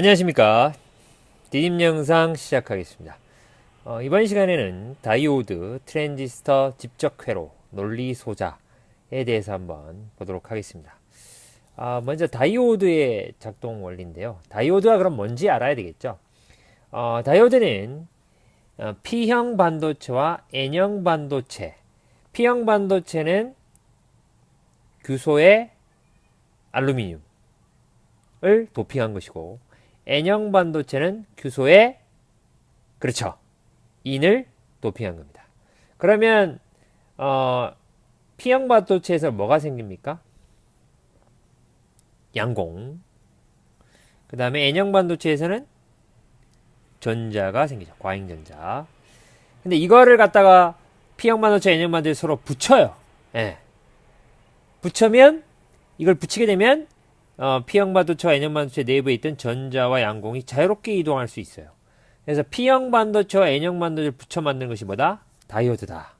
안녕하십니까. 디딤 영상 시작하겠습니다. 어, 이번 시간에는 다이오드 트랜지스터 집적 회로 논리 소자에 대해서 한번 보도록 하겠습니다. 아, 먼저 다이오드의 작동 원리인데요. 다이오드가 그럼 뭔지 알아야 되겠죠. 어, 다이오드는 어, P형 반도체와 N형 반도체. P형 반도체는 규소의 알루미늄을 도핑한 것이고 N형 반도체는 규소에 그렇죠. 인을 도핑한 겁니다. 그러면 어, P형 반도체에서 뭐가 생깁니까? 양공. 그 다음에 N형 반도체에서는 전자가 생기죠. 과잉전자. 근데 이거를 갖다가 P형 반도체, N형 반도체 서로 붙여요. 예. 붙여면 이걸 붙이게 되면 어, P형 반도체와 N형 반도체 내부에 있던 전자와 양공이 자유롭게 이동할 수 있어요. 그래서 P형 반도체와 N형 반도체를 붙여 만드는 것이 뭐다? 다이오드다.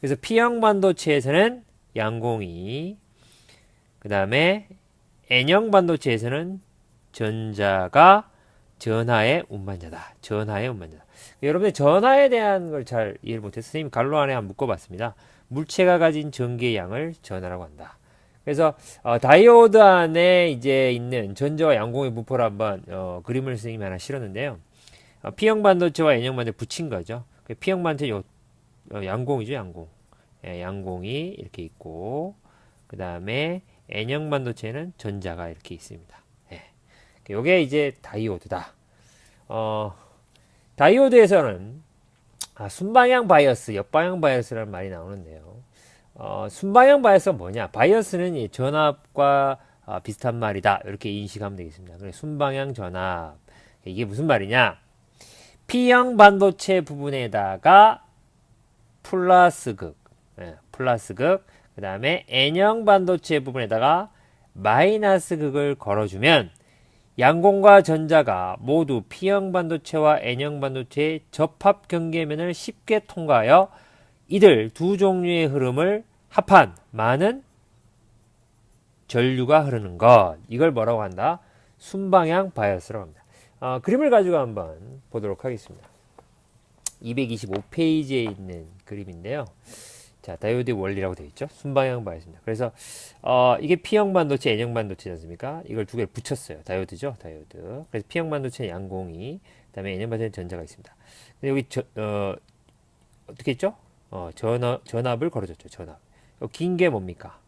그래서 P형 반도체에서는 양공이 그 다음에 N형 반도체에서는 전자가 전하의 운반자다. 전하의 운반자다. 여러분들 전하에 대한 걸 잘 이해를 못해서 선생님 갈로 안에 한번 묶어봤습니다. 물체가 가진 전기의 양을 전하라고 한다. 그래서 어, 다이오드 안에 이제 있는 전자와 양공의 부포를 한번 어, 그림을 선생님이 하나 실었는데요. 어, P형 반도체와 N형 반도체 붙인 거죠. 그 P형 반도체 요 어, 양공이죠, 양공. 예, 양공이 이렇게 있고 그 다음에 N형 반도체는 전자가 이렇게 있습니다. 예. 요게 이제 다이오드다. 어, 다이오드에서는 아, 순방향 바이어스, 역방향 바이어스라는 말이 나오는데요. 어, 순방향 바이어스가 뭐냐? 바이어스는 이 전압과 어, 비슷한 말이다. 이렇게 인식하면 되겠습니다. 그래 순방향 전압. 이게 무슨 말이냐? P형 반도체 부분에다가 플러스 극, 예, 플러스 극, 그 다음에 N형 반도체 부분에다가 마이너스 극을 걸어주면 양공과 전자가 모두 P형 반도체와 N형 반도체의 접합 경계면을 쉽게 통과하여 이들 두 종류의 흐름을 합한 많은 전류가 흐르는 것. 이걸 뭐라고 한다? 순방향 바이어스라고 합니다. 어, 그림을 가지고 한번 보도록 하겠습니다. 225페이지에 있는 그림인데요. 자, 다이오드의 원리라고 되어 있죠. 순방향 바이어스입니다. 그래서 어, 이게 P형 반도체, N형 반도체지 않습니까? 이걸 두 개를 붙였어요. 다이오드죠, 다이오드. 그래서 P형 반도체는 양공이, 그다음에 N형 반도체는 전자가 있습니다. 근데 여기 저, 어, 어떻게 했죠? 어, 전압, 전압을 걸어줬죠. 전압. 긴 게 뭡니까?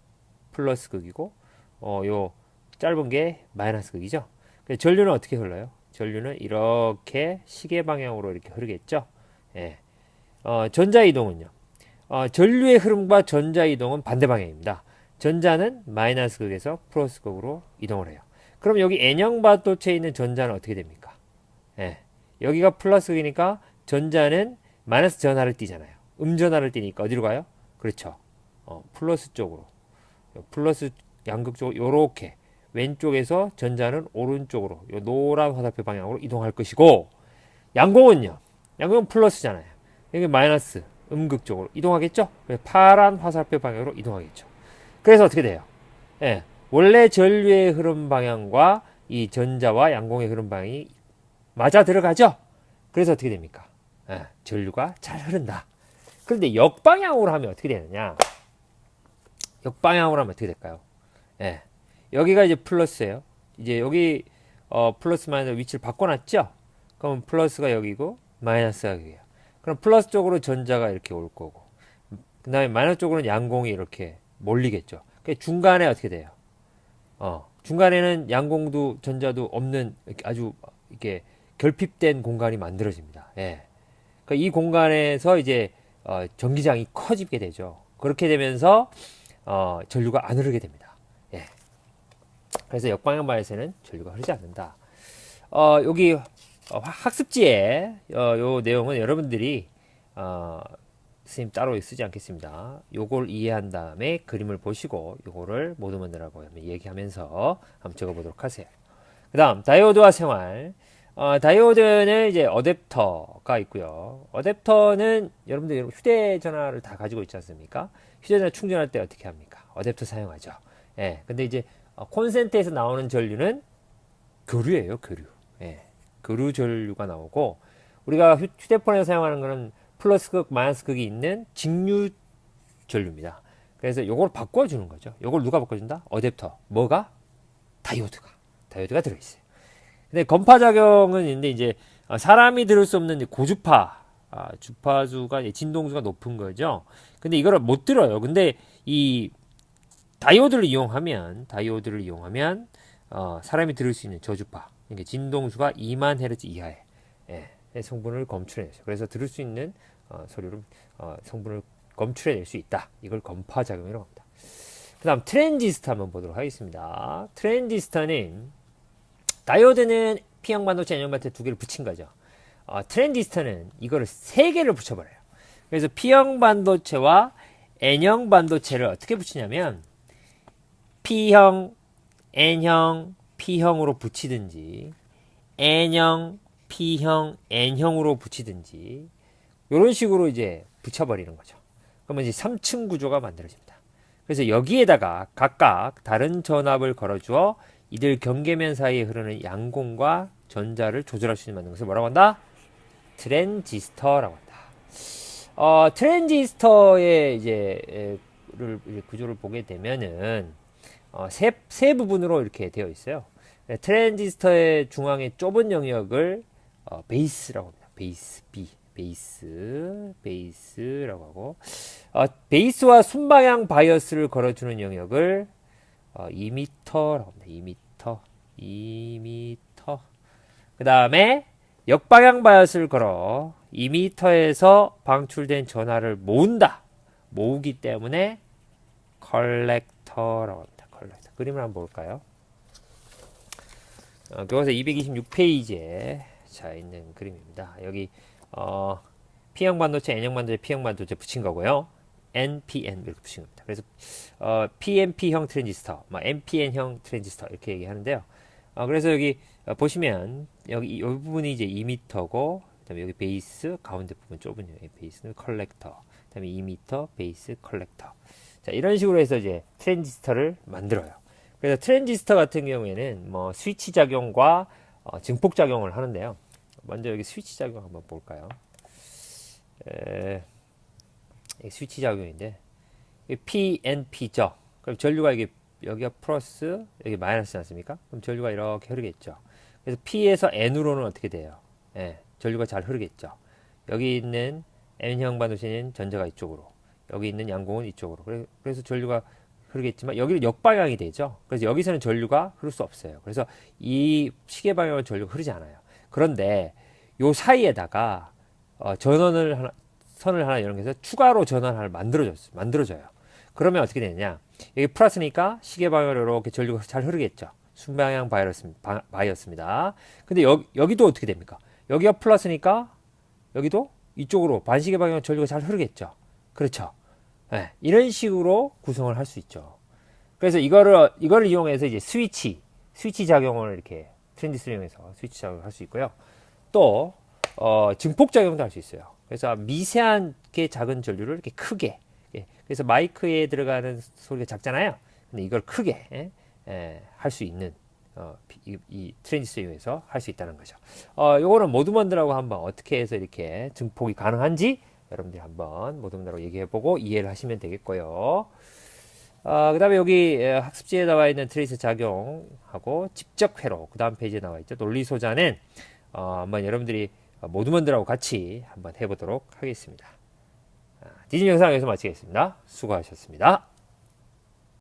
플러스 극이고, 어, 요 짧은 게 마이너스 극이죠. 전류는 어떻게 흘러요? 전류는 이렇게 시계 방향으로 이렇게 흐르겠죠. 예. 어, 전자 이동은요. 어, 전류의 흐름과 전자 이동은 반대 방향입니다. 전자는 마이너스 극에서 플러스 극으로 이동을 해요. 그럼 여기 N형 반도체에 있는 전자는 어떻게 됩니까? 예. 여기가 플러스 극이니까 전자는 마이너스 전하를 띠잖아요. 음전하를 띠니까 어디로 가요? 그렇죠. 어, 플러스 쪽으로. 플러스 양극 쪽으로 요렇게 왼쪽에서 전자는 오른쪽으로 요 노란 화살표 방향으로 이동할 것이고 양공은요. 양공은 플러스잖아요. 여기 마이너스 음극 쪽으로 이동하겠죠? 파란 화살표 방향으로 이동하겠죠. 그래서 어떻게 돼요? 예, 원래 전류의 흐름 방향과 이 전자와 양공의 흐름 방향이 맞아 들어가죠? 그래서 어떻게 됩니까? 예, 전류가 잘 흐른다. 그런데 역방향으로 하면 어떻게 되느냐? 역방향으로 하면 어떻게 될까요? 예. 여기가 이제 플러스예요. 이제 여기 어, 플러스 마이너스 위치를 바꿔놨죠? 그럼 플러스가 여기고 마이너스가 여기예요. 그럼 플러스 쪽으로 전자가 이렇게 올 거고 그 다음에 마이너스 쪽으로는 양공이 이렇게 몰리겠죠. 중간에 어떻게 돼요? 어, 중간에는 양공도 전자도 없는 아주 이렇게 결핍된 공간이 만들어집니다. 예. 그러니까 이 공간에서 이제 어, 전기장이 커지게 되죠. 그렇게 되면서 어, 전류가 안 흐르게 됩니다. 예. 그래서 역방향 바이스는 전류가 흐르지 않는다. 어, 여기 어, 학습지에 어, 요 내용은 여러분들이 어, 선생님 따로 쓰지 않겠습니다. 요걸 이해한 다음에 그림을 보시고 요거를 모두 만들라고 얘기하면서 한번 적어보도록 하세요. 그 다음 다이오드와 생활 어, 다이오드는 이제 어댑터가 있고요. 어댑터는 여러분들 휴대전화를 다 가지고 있지 않습니까? 휴대전화 충전할 때 어떻게 합니까? 어댑터 사용하죠. 예. 근데 이제 콘센트에서 나오는 전류는 교류예요, 교류. 예, 그루 전류가 나오고 우리가 휴- 휴대폰에 사용하는 거는 플러스 극, 마이너스 극이 있는 직류 전류입니다. 그래서 요걸 바꿔주는 거죠. 요걸 누가 바꿔준다? 어댑터. 뭐가? 다이오드가. 다이오드가 들어있어요. 근데 건파 작용은 있는데 이제 어, 사람이 들을 수 없는 고주파, 아, 주파수가, 진동수가 높은 거죠. 근데 이거를 못 들어요. 근데 이 다이오드를 이용하면, 다이오드를 이용하면, 어, 사람이 들을 수 있는 저주파, 그러니까 진동수가 2만 헤르츠 이하의 예, 성분을 검출해내죠. 그래서 들을 수 있는 어, 소리를, 어, 성분을 검출해낼 수 있다. 이걸 건파 작용이라고 합니다. 그 다음 트랜지스터 한번 보도록 하겠습니다. 트랜지스터는 다이오드는 P형 반도체, N형 반도체 두 개를 붙인 거죠. 어, 트랜지스터는 이거를 세 개를 붙여버려요. 그래서 P형 반도체와 N형 반도체를 어떻게 붙이냐면 P형, N형, P형으로 붙이든지 N형, P형, N형으로 붙이든지 이런 식으로 이제 붙여버리는 거죠. 그러면 이제 3층 구조가 만들어집니다. 그래서 여기에다가 각각 다른 전압을 걸어주어 이들 경계면 사이에 흐르는 양공과 전자를 조절할 수 있는 만든 것을 뭐라고 한다? 트랜지스터라고 한다. 어, 트랜지스터의 이제 에, 를, 구조를 보게 되면은 어, 세, 세 부분으로 이렇게 되어 있어요. 네, 트랜지스터의 중앙의 좁은 영역을 어, 베이스라고 합니다. 베이스 B, 베이스, 베이스라고 하고 어, 베이스와 순방향 바이어스를 걸어주는 영역을 어, 2m라고 합니다. 2m, 2m. 그 다음에 역방향 바이어스를 걸어 2m에서 방출된 전하를 모은다. 모으기 때문에 컬렉터라고 합니다. 컬렉터. 그림을 한번 볼까요? 어, 교과서 226페이지에 자 있는 그림입니다. 여기 어, P형 반도체, N형 반도체, P형 반도체 붙인 거고요. NPN 이렇게 붙인 겁니다. 그래서 어, PNP형 트랜지스터, 뭐 NPN형 트랜지스터 이렇게 얘기하는데요. 어, 그래서 여기 어, 보시면 여기 이 부분이 이제 2m고 그다음에 여기 베이스 가운데 부분 좁은 여기 베이스는 컬렉터. 그다음에 2m 베이스 컬렉터. 자, 이런 식으로 해서 이제 트랜지스터를 만들어요. 그래서 트랜지스터 같은 경우에는 뭐 스위치 작용과 어, 증폭 작용을 하는데요. 먼저 여기 스위치 작용 한번 볼까요? 에, 이 스위치 작용인데 이 PNP죠. 그럼 전류가 이게 여기가 플러스 여기 마이너스 않습니까? 그럼 전류가 이렇게 흐르겠죠. 그래서 P에서 N으로는 어떻게 돼요? 예, 전류가 잘 흐르겠죠. 여기 있는 N형 반도체는 전자가 이쪽으로, 여기 있는 양공은 이쪽으로. 그래- 그래서 전류가 흐르겠지만 여기는 역방향이 되죠. 그래서 여기서는 전류가 흐를 수 없어요. 그래서 이 시계 방향은 전류가 흐르지 않아요. 그런데 요 사이에다가 어, 전원을 하나, 선을 하나 이런 게서 추가로 전원 하나 만들어줬어요. 만들어져요. 그러면 어떻게 되느냐? 여기 플러스니까 시계 방향으로 이렇게 전류가 잘 흐르겠죠. 순방향 바이러스, 바, 바이어스입니다. 근데 여, 여기도 어떻게 됩니까? 여기가 플러스니까 여기도 이쪽으로 반시계 방향 전류가 잘 흐르겠죠. 그렇죠. 예, 이런 식으로 구성을 할 수 있죠. 그래서 이거를 이거를 이용해서 이제 스위치 스위치 작용을 이렇게 트랜지스를 이용해서 스위치 작용을 할 수 있고요. 또 어, 증폭 작용도 할 수 있어요. 그래서 미세한 게 작은 전류를 이렇게 크게 예, 그래서 마이크에 들어가는 소리가 작잖아요. 근데 이걸 크게 예, 예, 할 수 있는 어, 이, 이 트랜지스터 이용해서 할 수 있다는 거죠. 어, 요거는 모드먼드라고 한번 어떻게 해서 이렇게 증폭이 가능한지 여러분들이 한번 모드먼드라고 얘기해보고 이해를 하시면 되겠고요. 어, 그 다음에 여기 에, 학습지에 나와 있는 트레이스 작용하고 직접 회로 그 다음 페이지에 나와 있죠. 논리소자는 어, 한번 여러분들이 모드먼드라고 같이 한번 해보도록 하겠습니다. 아, 디즈니 영상 여기서 마치겠습니다. 수고하셨습니다.